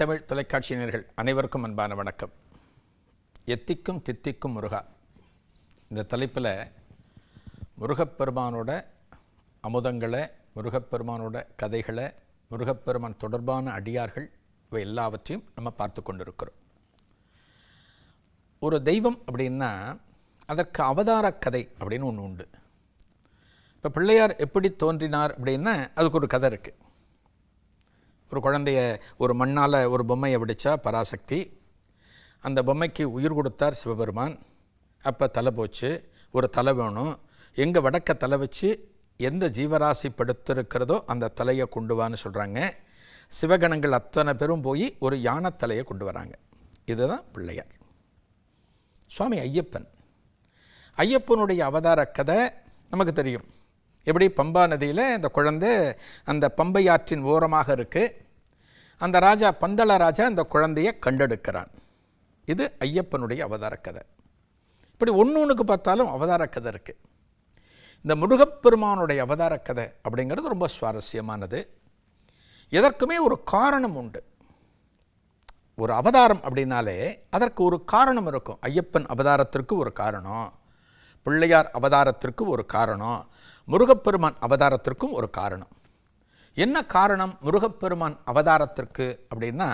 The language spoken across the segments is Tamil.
தமிழ் தொலைக்காட்சியினர்கள் அனைவருக்கும் அன்பான வணக்கம். எத்திக்கும் தித்திக்கும் முருகா. இந்த தலைப்பில் முருகப்பெருமானோட அமுதங்களை முருகப்பெருமானோட கதைகளை முருகப்பெருமான் தொடர்பான அடியார்கள் இவை எல்லாவற்றையும் நம்ம பார்த்து கொண்டிருக்கிறோம். ஒரு தெய்வம் அப்படின்னா அதற்கு அவதார கதை அப்படின்னு ஒன்று உண்டு. இப்போ பிள்ளையார் எப்படி தோன்றினார் அப்படின்னா அதுக்கு ஒரு கதை இருக்குது ஒரு குழந்தைய ஒரு மண்ணால் ஒரு பொம்மையை பிடிச்சா பராசக்தி. அந்த பொம்மைக்கு உயிர் கொடுத்தார் சிவபெருமான். அப்போ தலை போச்சு. ஒரு தலை வேணும். எங்கே வடக்க தலை வச்சு எந்த ஜீவராசி படுத்திருக்கிறதோ அந்த தலையை கொண்டு வான்னு சொல்கிறாங்க சிவகணங்கள் அத்தனை பேரும் போய் ஒரு யானை தலையை கொண்டு வராங்க. இதுதான் பிள்ளையார். சுவாமி ஐயப்பன். ஐயப்பனுடைய அவதார கதை நமக்கு தெரியும். எப்படி பம்பா நதியில் இந்த குழந்தை அந்த பம்பை ஆற்றின் ஓரமாக இருக்குது அந்த ராஜா பந்தள ராஜா அந்த குழந்தையை கண்டெடுக்கிறான். இது ஐயப்பனுடைய அவதார கதை. இப்படி ஒன்று ஒன்றுக்கு பார்த்தாலும் அவதார கதை இருக்குது இந்த முருகப்பெருமானுடைய அவதார கதை அப்படிங்கிறது ரொம்ப சுவாரஸ்யமானது. எதற்குமே ஒரு காரணம் உண்டு. ஒரு அவதாரம் அப்படின்னாலே அதற்கு ஒரு காரணம் இருக்கும். ஐயப்பன் அவதாரத்திற்கு ஒரு காரணம். பிள்ளையார் அவதாரத்திற்கு ஒரு காரணம். முருகப்பெருமான் அவதாரத்திற்கும் ஒரு காரணம். என்ன காரணம் முருகப்பெருமான் அவதாரத்திற்கு அப்படின்னா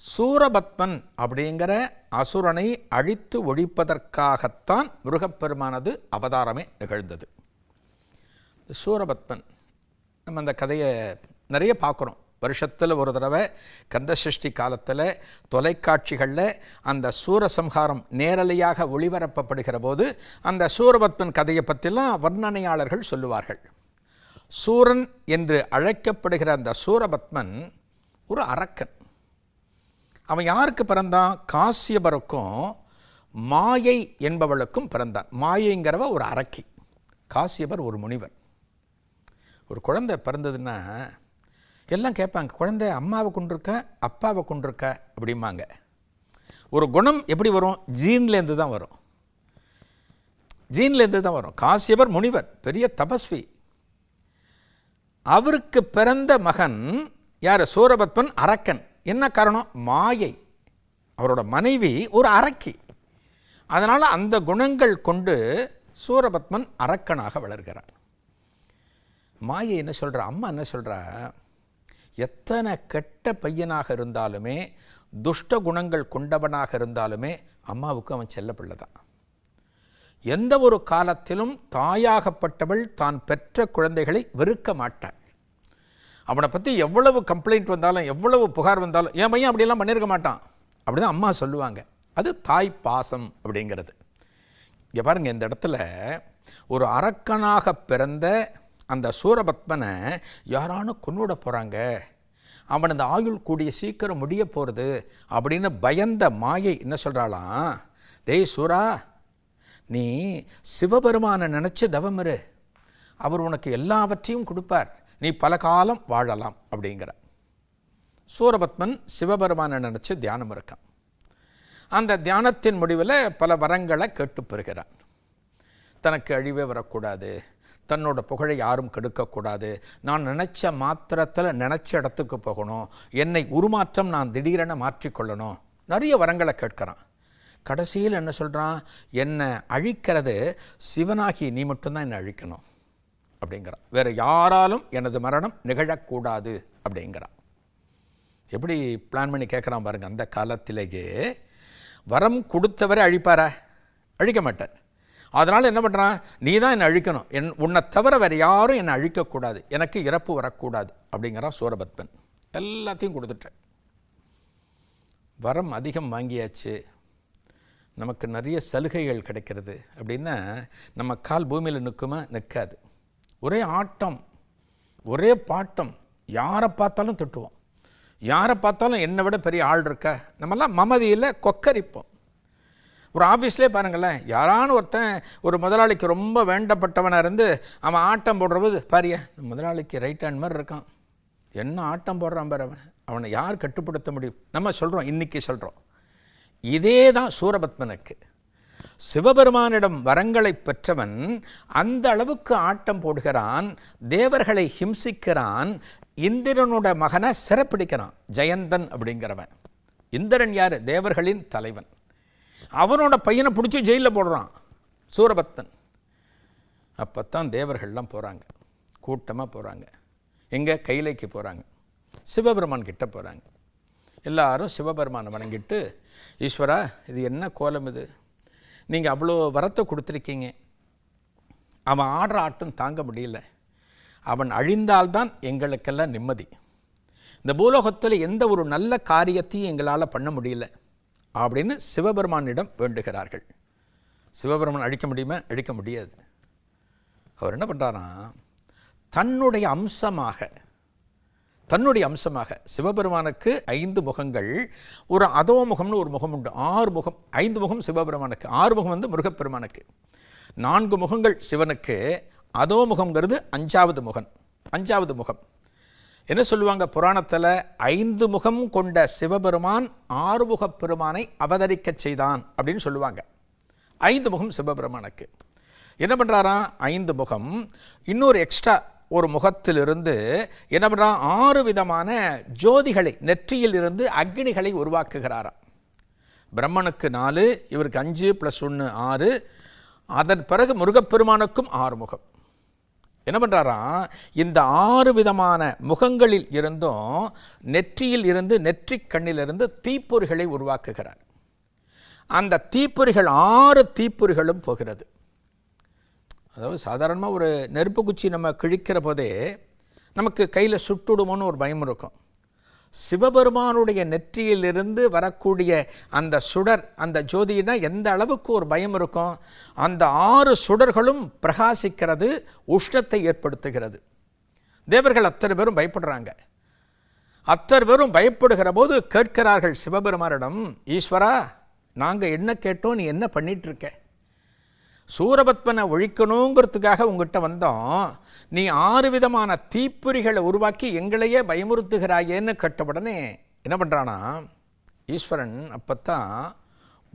சூரபத்மன் அப்படிங்கிற அசுரனை அழித்து ஒழிப்பதற்காகத்தான் முருகப்பெருமானது அவதாரமே நிகழ்ந்தது. சூரபத்மன் நம்ம அந்த கதையை நிறைய பார்க்குறோம். வருஷத்தில் ஒரு தடவை கந்தசஷ்டி காலத்தில் தொலைக்காட்சிகளில் அந்த சூரசம்ஹாரம் நேரலையாக ஒளிபரப்பப்படுகிற போது அந்த சூரபத்மன் கதையை பற்றிலாம் வர்ணனையாளர்கள் சொல்லுவார்கள். சூரன் என்று அழைக்கப்படுகிற அந்த சூரபத்மன் ஒரு அரக்கன். அவன் யாருக்கு பிறந்தான்? காசியபருக்கும் மாயை என்பவளுக்கும் பிறந்தான். மாயைங்கிறவ ஒரு அரக்கி காசியபர் ஒரு முனிவர். ஒரு குழந்தை பிறந்ததுன்னா எல்லாம் கேட்பாங்க குழந்தை அம்மாவை கொண்டிருக்க அப்பாவை கொண்டிருக்க அப்படிம்பாங்க. ஒரு குணம் எப்படி வரும்? ஜீன்லேருந்து தான் வரும். ஜீன்லேருந்து தான் வரும். காசியவர் முனிவர் பெரிய தபஸ்வி. அவருக்கு பிறந்த மகன் யார்? சூரபத்மன் அரக்கன். என்ன காரணம்? மாயை. அவரோட மனைவி ஒரு அரக்கி. அதனால் அந்த குணங்கள் கொண்டு சூரபத்மன் அரக்கனாக வளர்கிறார் மாயை என்ன சொல்கிறா அம்மா என்ன சொல்கிறா எத்தனை கெட்ட பையனாக இருந்தாலுமே துஷ்ட குணங்கள் கொண்டவனாக இருந்தாலுமே அம்மாவுக்கு அவன் செல்ல பிள்ளை தான். எந்த ஒரு காலத்திலும் தாயாகப்பட்டவள் தான் பெற்ற குழந்தைகளை வெறுக்க மாட்டாள். அவனை பற்றி எவ்வளவு கம்ப்ளைண்ட் வந்தாலும் எவ்வளவு புகார் வந்தாலும் என் பையன் அப்படியெல்லாம் பண்ணியிருக்க மாட்டான். அப்படி தான் அம்மா சொல்லுவாங்க. அது தாய் பாசம் அப்படிங்கிறது. இங்கே பாருங்கள் இந்த இடத்துல ஒரு அரக்கனாக பிறந்த அந்த சூரபத்மனை யாரானு கொன்னுட போகிறாங்க அவன் அந்த ஆயுள் கூடிய சீக்கிரம் முடிய போகிறது அப்படின்னு பயந்த மாயை என்ன சொல்கிறாளாம் டேய் சூரா நீ சிவபெருமானை நினச்சி தவமிரு அவர் உனக்கு எல்லாவற்றையும் கொடுப்பார். நீ பல காலம் வாழலாம் அப்படிங்கிற. சூரபத்மன் சிவபெருமானை நினச்சி தியானம் இருக்கான். அந்த தியானத்தின் முடிவில் பல வரங்களை கேட்டு பெறுகிறான். தனக்கு அழிவே வரக்கூடாது. தன்னோட புகழை யாரும் கெடுக்கக்கூடாது. நான் நினச்ச மாத்திரத்தில் நினச்ச இடத்துக்கு போகணும். என்னை உருமாற்றம் நான் திடீரென மாற்றிக்கொள்ளணும். நிறைய வரங்களை கேட்குறான். கடைசியில் என்ன சொல்கிறான் என்னை அழிக்கிறது சிவனாகி நீ மட்டும்தான் என்னை அழிக்கணும். அப்படிங்கிறான். வேறு யாராலும் எனது மரணம் நிகழக்கூடாது அப்படிங்கிறான். எப்படி பிளான் பண்ணி கேட்குறான் பாருங்கள் அந்த காலத்திலேயே வரம் கொடுத்தவரை அழிப்பாரா? அழிக்க மாட்டேன் அதனால் என்ன பண்ணுறான் நீ தான் என்னை அழிக்கணும். என் உன்னை தவிர வேறு யாரும் என்னை அழிக்கக்கூடாது. எனக்கு இறப்பு வரக்கூடாது அப்படிங்கிறான் சூரபத்மன். எல்லாத்தையும் கொடுத்துட்டேன் வரம் அதிகம் வாங்கியாச்சு. நமக்கு நிறைய சலுகைகள் கிடைக்கிறது அப்படின்னா நம்ம கால் பூமியில் நிற்குமா நிற்காது ஒரே ஆட்டம் ஒரே பாட்டம். யாரை பார்த்தாலும் திட்டுவோம். யாரை பார்த்தாலும் என்னை விட பெரிய ஆள் இருக்க? நம்மெல்லாம் மமதியில் கொக்கரிப்போம். ஒரு ஆஃபீஸ்லேயே பாருங்களேன் யாரான ஒருத்தன் ஒரு முதலாளிக்கு ரொம்ப வேண்டப்பட்டவனாக இருந்து அவன் ஆட்டம் போடுறபோது பாரிய முதலாளிக்கு ரைட் ஹேண்ட் மாதிரி இருக்கான். என்ன ஆட்டம் போடுறான் பாரு அவன். அவனை யார் கட்டுப்படுத்த முடியும்? நம்ம சொல்கிறோம் இன்றைக்கி சொல்கிறோம் இதே தான் சூரபத்மனுக்கு. சிவபெருமானிடம் வரங்களை பெற்றவன் அந்த அளவுக்கு ஆட்டம் போடுகிறான் தேவர்களை ஹிம்சிக்கிறான் இந்திரனோட மகனை சிறப்பிடிக்கிறான் ஜெயந்தன் அப்படிங்கிறவன். இந்திரன் யார்? தேவர்களின் தலைவன். அவனோட பையனை பிடிச்சி ஜெயிலில் போடுறான். சூரபத்தன். அப்போ தான் தேவர்கள்லாம் போகிறாங்க கூட்டமாக போகிறாங்க எங்கே? கைலைக்கு போகிறாங்க சிவபெருமான் கிட்ட போகிறாங்க எல்லாரும் சிவபெருமானை வணங்கிட்டு ஈஸ்வரா இது என்ன கோலம் இது? நீங்கள் அவ்வளோ வரத்தை கொடுத்துருக்கீங்க. அவன் ஆடுற ஆட்டம் தாங்க முடியல. அவன் அழிந்தால்தான் எங்களுக்கெல்லாம் நிம்மதி. இந்த பூலோகத்தில் எந்த ஒரு நல்ல காரியத்தையும் எங்களால் பண்ண முடியல. அப்படின்னு சிவபெருமானிடம் வேண்டுகிறார்கள். சிவபெருமான் அழிக்க முடியுமா? அழிக்க முடியாது. அவர் என்ன பண்ணுறாராம் தன்னுடைய அம்சமாக தன்னுடைய அம்சமாக சிவபெருமானுக்கு ஐந்து முகங்கள் ஒரு அதோ முகம்னு ஒரு முகம் உண்டு. ஆறு முகம் ஐந்து முகம் சிவபெருமானுக்கு ஆறு முகம் வந்து முருகப்பெருமானுக்கு. நான்கு முகங்கள் சிவனுக்கு அதோ முகங்கிறது அஞ்சாவது முகம் அஞ்சாவது முகம். என்ன சொல்லுவாங்க? புராணத்தில் ஐந்து முகம் கொண்ட சிவபெருமான் ஆறுமுகப் பெருமானை அவதரிக்கச் செய்தான் அப்படின்னு சொல்லுவாங்க. ஐந்து முகம் சிவபெருமானுக்கு. என்ன பண்ணுறாராம் ஐந்து முகம். இன்னொரு எக்ஸ்ட்ரா ஒரு முகத்திலிருந்து என்ன பண்ணுறான் ஆறு விதமான ஜோதிகளை நெற்றியில் இருந்து அக்னிகளை உருவாக்குகிறாராம். பிரம்மனுக்கு நாலு இவருக்கு அஞ்சு ப்ளஸ் ஒன்று ஆறு. அதன் பிறகு முருகப்பெருமானுக்கும் ஆறு முகம் என்ன பண்ணுறாராம் இந்த ஆறு விதமான முகங்களில் இருந்தும் நெற்றியில் இருந்து நெற்றிக் கண்ணிலிருந்து தீப்பொறிகளை உருவாக்குகிறார். அந்த தீப்பொறிகள் ஆறு தீப்பொறிகளும் போகிறது. அதாவது சாதாரணமாக ஒரு நெருப்பு குச்சி நம்ம கிழிக்கிற போதே நமக்கு கையில் சுட்டுடுமோன்னு ஒரு பயம் இருக்கும். சிவபெருமானுடைய நெற்றியிலிருந்து வரக்கூடிய அந்த சுடர் அந்த ஜோதினா எந்த அளவுக்கு ஒரு பயம் இருக்கும் அந்த ஆறு சுடர்களும் பிரகாசிக்கிறது உஷ்ணத்தை ஏற்படுத்துகிறது. தேவர்கள் அத்தனை பேரும் பயப்படுறாங்க. அத்தனை பேரும் பயப்படுகிற போது கேட்கிறார்கள் சிவபெருமானிடம் ஈஸ்வரா நாங்கள் என்ன கேட்டோம் நீ என்ன பண்ணிகிட்ருக்கேன் சூரபத்மனை ஒழிக்கணுங்கிறதுக்காக உங்ககிட்ட வந்தோம். நீ ஆறு விதமான தீப்பொறிகளை உருவாக்கி எங்களையே பயமுறுத்துகிறாயேன்னு கேட்ட உடனே என்ன பண்ணுறானா ஈஸ்வரன் அப்போத்தான்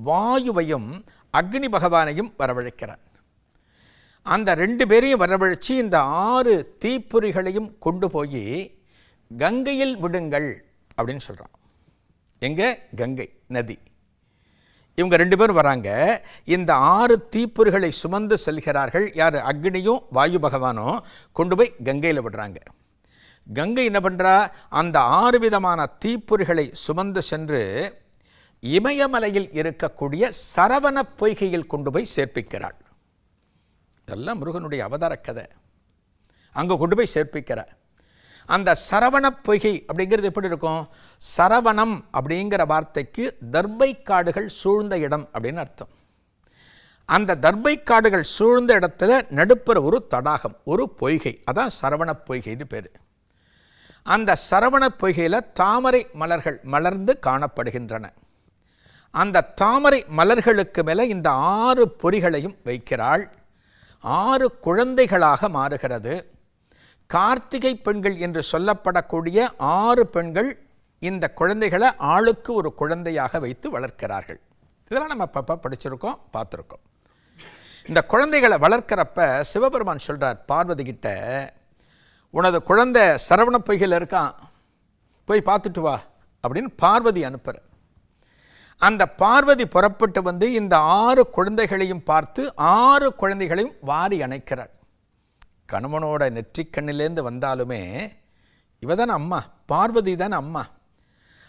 வாயுவையும் அக்னி பகவானையும் வரவழைக்கிறான் அந்த ரெண்டு பேரையும் வரவழைச்சி இந்த ஆறு தீப்பொறிகளையும் கொண்டு போய் கங்கையில் விடுங்கள் அப்படின்னு சொல்கிறான் எங்கே? கங்கை நதி. இவங்க ரெண்டு பேரும் வராங்க. இந்த ஆறு தீப்பொறிகளை சுமந்து செல்கிறார்கள். யார்? அக்னியும் வாயு பகவானும் கொண்டு போய் கங்கையில் விடுறாங்க. கங்கை என்ன பண்ணுறா அந்த ஆறு விதமான தீப்பொறிகளை சுமந்து சென்று இமயமலையில் இருக்கக்கூடிய சரவண பொய்கையில் கொண்டு போய் சேர்ப்பிக்கிறாள். இதெல்லாம் முருகனுடைய அவதார கதை. அங்கே கொண்டு போய் சேர்ப்பிக்கிறார் அந்த சரவண பொய்கை அப்படிங்கிறது எப்படி இருக்கும்? சரவணம் அப்படிங்கிற வார்த்தைக்கு தர்பை காடுகள் சூழ்ந்த இடம் அப்படின்னு அர்த்தம். அந்த தர்பை காடுகள் சூழ்ந்த இடத்துல நடுப்புற ஒரு தடாகம் ஒரு பொய்கை. அதான் சரவண பொய்கைன்னு பேர். அந்த சரவண பொய்கையில் தாமரை மலர்கள் மலர்ந்து காணப்படுகின்றன. அந்த தாமரை மலர்களுக்கு மேலே இந்த ஆறு பொறிகளையும் வைக்கிறாள். ஆறு குழந்தைகளாக மாறுகிறது. கார்த்திகை பெண்கள் என்று சொல்லப்படக்கூடிய ஆறு பெண்கள் இந்த குழந்தைகளை ஆளுக்கு ஒரு குழந்தையாக வைத்து வளர்க்கிறார்கள். இதெல்லாம் நம்ம அப்பப்போ படிச்சிருக்கோம் பார்த்துருக்கோம். இந்த குழந்தைகளை வளர்க்குறப்ப சிவபெருமான் சொல்கிறார் பார்வதி கிட்ட உனது குழந்தை சரவண பொய்கையில் இருக்கான் போய் பார்த்துட்டு வா அப்படின்னு பார்வதி அனுப்புகிற அந்த பார்வதி புறப்பட்டு வந்து இந்த ஆறு குழந்தைகளையும் பார்த்து ஆறு குழந்தைகளையும் வாரி அணைக்கிறார். கணவனோட நெற்றிக்கண்ணிலேருந்து வந்தாலுமே இவ தான் அம்மா பார்வதி தானே அம்மா.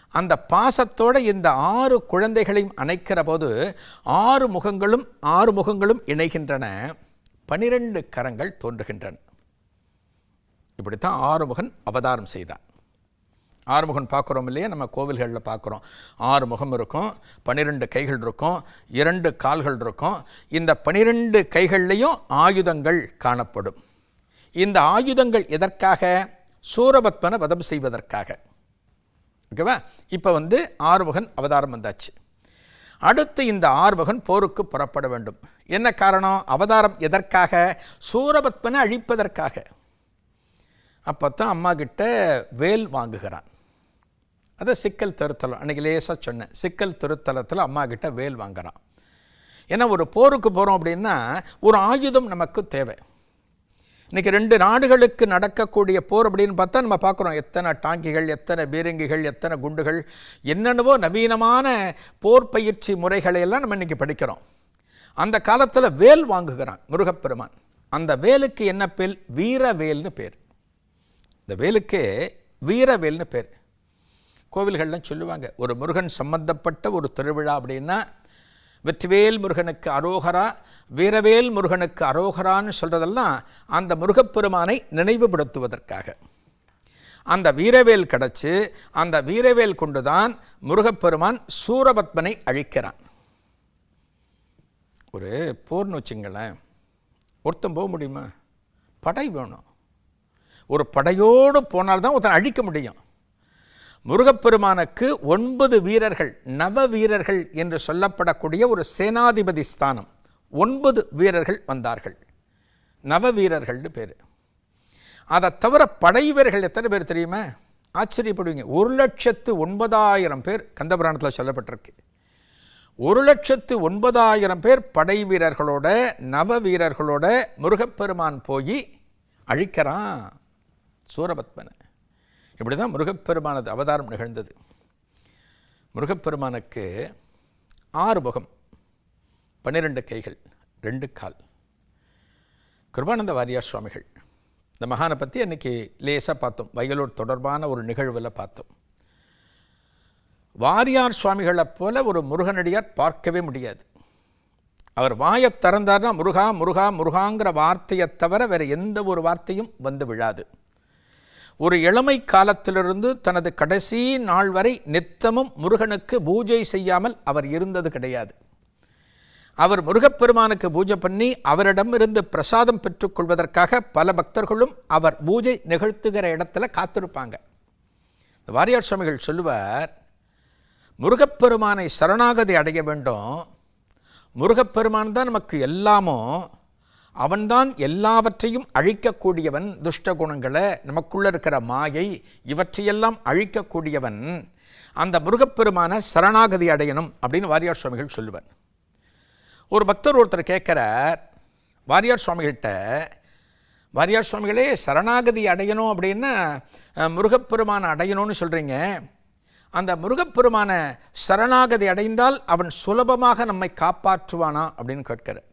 அந்த பாசத்தோட இந்த ஆறு குழந்தைகளையும் அணைக்கிற போது ஆறு முகங்களும் ஆறு முகங்களும் இணைகின்றன. பனிரெண்டு கரங்கள் தோன்றுகின்றன. இப்படித்தான் ஆறுமுகன் அவதாரம் செய்தான். ஆறுமுகன் பார்க்குறோம் இல்லையா? நம்ம கோவில்களில் பார்க்குறோம். ஆறு முகம் இருக்கும் பன்னிரெண்டு கைகள் இருக்கும் இரண்டு கால்கள் இருக்கும். இந்த பனிரெண்டு கைகள்லையும் ஆயுதங்கள் காணப்படும். இந்த ஆயுதங்கள் எதற்காக? சூரபத்மனை வதம் செய்வதற்காக. ஓகேவா இப்போ வந்து ஆறுமுகன் அவதாரம் வந்தாச்சு. அடுத்து இந்த ஆறுமுகன் போருக்கு புறப்பட வேண்டும். என்ன காரணம்? அவதாரம் எதற்காக? சூரபத்மனை அழிப்பதற்காக. அப்போ தான் அம்மா கிட்ட வேல் வாங்குகிறான். அதை சிக்கல் திருத்தலம் அன்றைக்கி லேசாக சொன்னேன். சிக்கல் திருத்தலத்தில் அம்மா கிட்ட வேல் வாங்குறான். ஏன்னா ஒரு போருக்கு போகிறோம் அப்படின்னா ஒரு ஆயுதம் நமக்கு தேவை. இன்றைக்கி ரெண்டு நாடுகளுக்கு நடக்கக்கூடிய போர் அப்படின்னு பார்த்தா நம்ம பார்க்குறோம். எத்தனை டாங்கிகள் எத்தனை பீரங்கிகள் எத்தனை குண்டுகள் என்னென்னவோ நவீனமான போர் பயிற்சி முறைகளை எல்லாம் நம்ம இன்றைக்கி படிக்கிறோம். அந்த காலத்தில் வேல் வாங்குகிறான் முருகப்பெருமான். அந்த வேலுக்கு என்ன பேர்? வீரவேல்னு பேர். இந்த வேலுக்கு வீரவேல்னு பேர். கோவில்கள்லாம் சொல்லுவாங்க ஒரு முருகன் சம்பந்தப்பட்ட ஒரு திருவிழா அப்படின்னா வெற்றிவேல் முருகனுக்கு அரோகரா வீரவேல் முருகனுக்கு அரோகரான்னு சொல்கிறதெல்லாம் அந்த முருகப்பெருமானை நினைவுபடுத்துவதற்காக. அந்த வீரவேல் கிடச்சி அந்த வீரவேல் கொண்டு தான் முருகப்பெருமான் சூரபத்மனை அழிக்கிறான். ஒரு போர்னு வச்சுங்களேன் ஒருத்தன் போக முடியுமா? படை வேணும். ஒரு படையோடு போனால்தான் ஒருத்தன் அழிக்க முடியும். முருகப்பெருமானுக்கு ஒன்பது வீரர்கள் நவ வீரர்கள் என்று சொல்லப்படக்கூடிய ஒரு சேனாதிபதி ஸ்தானம். ஒன்பது வீரர்கள் வந்தார்கள். நவ வீரர்கள்னு பேர். அதை தவிர படை வீரர்கள் எத்தனை பேர் தெரியுமா? ஆச்சரியப்படுவீங்க. ஒரு லட்சத்து ஒன்பதாயிரம் பேர் கந்தபுராணத்தில் சொல்லப்பட்டிருக்கு. ஒரு லட்சத்து ஒன்பதாயிரம் பேர் படை வீரர்களோட நவ வீரர்களோட முருகப்பெருமான் போய் அழிக்கிறான் சூரபத்மனை. இப்படி தான் முருகப்பெருமானது அவதாரம் நிகழ்ந்தது. முருகப்பெருமானுக்கு ஆறு முகம் பன்னிரெண்டு கைகள் ரெண்டு கால். கிருபானந்த வாரியார் சுவாமிகள் இந்த மகானை பற்றி அன்றைக்கி லேசாக பார்த்தோம். வயலூர் தொடர்பான ஒரு நிகழ்வில் பார்த்தோம். வாரியார் சுவாமிகளைப் போல ஒரு முருகனடியார் பார்க்கவே முடியாது. அவர் வாயை திறந்தார்னா முருகா முருகா முருகாங்கிற வார்த்தையை தவிர வேறு எந்த ஒரு வார்த்தையும் வந்து விழாது. ஒரு இளமை காலத்திலிருந்து தனது கடைசி நாள் வரை நித்தமும் முருகனுக்கு பூஜை செய்யாமல் அவர் இருந்தது கிடையாது. அவர் முருகப்பெருமானுக்கு பூஜை பண்ணி அவரிடமிருந்து பிரசாதம் பெற்றுக்கொள்வதற்காக பல பக்தர்களும் அவர் பூஜை நிகழ்த்துகிற இடத்துல காத்திருப்பாங்க. வாரியார் சுவாமிகள் சொல்லுவார் முருகப்பெருமானை சரணாகதி அடைய வேண்டும். முருகப்பெருமான் தான் நமக்கு எல்லாமும் அவன்தான் எல்லாவற்றையும் அழிக்கக்கூடியவன் துஷ்ட குணங்களை நமக்குள்ள இருக்கிற மாயை இவற்றையெல்லாம் அழிக்கக்கூடியவன் அந்த முருகப்பெருமான சரணாகதி அடையணும் அப்படின்னு வாரியார் சுவாமிகள் சொல்லுவார். ஒரு பக்தர் ஒருத்தர் கேட்குறார் வாரியார் சுவாமிகிட்ட வாரியார் சுவாமிகளே சரணாகதி அடையணும் அப்படின்னா முருகப்பெருமான முருகப்பெருமானை அடையணும்னு சொல்கிறீங்க அந்த முருகப்பெருமான சரணாகதி அடைந்தால் அவன் சுலபமாக நம்மை காப்பாற்றுவானா அப்படின்னு கேட்கிறார்.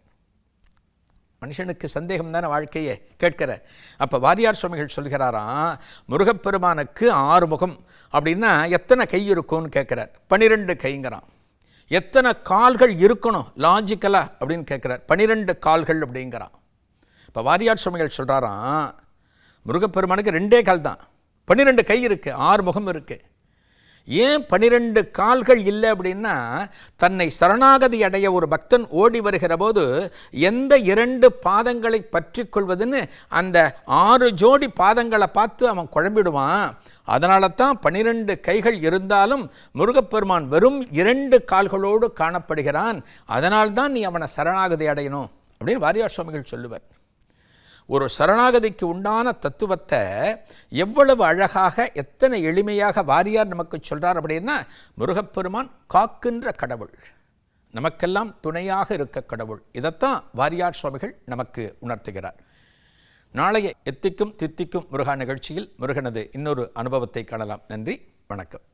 மனுஷனுக்கு சந்தேகம் தானே வாழ்க்கையே? கேட்கிற. அப்போ வாரியார் சுவாமிகள் சொல்கிறாராம் முருகப்பெருமானுக்கு ஆறு முகம். அப்படின்னா எத்தனை கை இருக்கும்னு கேட்குறார். பன்னிரெண்டு கைங்கிறான். எத்தனை கால்கள் இருக்கணும் லாஜிக்கலாக அப்படின்னு கேட்குறார். பன்னிரெண்டு கால்கள் அப்படிங்கிறான். இப்போ வாரியார் சுவாமிகள் சொல்கிறாராம் முருகப்பெருமானுக்கு ரெண்டே கால் தான் பன்னிரெண்டு கை இருக்குது ஆறு முகம் இருக்குது ஏன் பனிரெண்டு கால்கள் இல்லை அப்படின்னா தன்னை சரணாகதி அடைய ஒரு பக்தன் ஓடி வருகிற போது எந்த இரண்டு பாதங்களை பற்றி கொள்வதுன்னு அந்த ஆறு ஜோடி பாதங்களை பார்த்து அவன் குழம்பிடுவான். அதனால தான் பனிரெண்டு கைகள் இருந்தாலும் முருகப்பெருமான் வெறும் இரண்டு கால்களோடு காணப்படுகிறான். அதனால்தான் நீ அவனை சரணாகதி அடையணும் அப்படின்னு வாரியார் சுவாமிகள் சொல்லுவார். ஒரு சரணாகதிக்கு உண்டான தத்துவத்தை எவ்வளவு அழகாக எத்தனை எளிமையாக வாரியார் நமக்கு சொல்கிறார் அப்படின்னா முருகப்பெருமான் காக்கின்ற கடவுள். நமக்கெல்லாம் துணையாக இருக்க கடவுள். இதைத்தான் வாரியார் சுவாமிகள் நமக்கு உணர்த்துகிறார். நாளைய எத்திக்கும் தித்திக்கும் முருகா நிகழ்ச்சியில் முருகனது இன்னொரு அனுபவத்தை காணலாம். நன்றி வணக்கம்.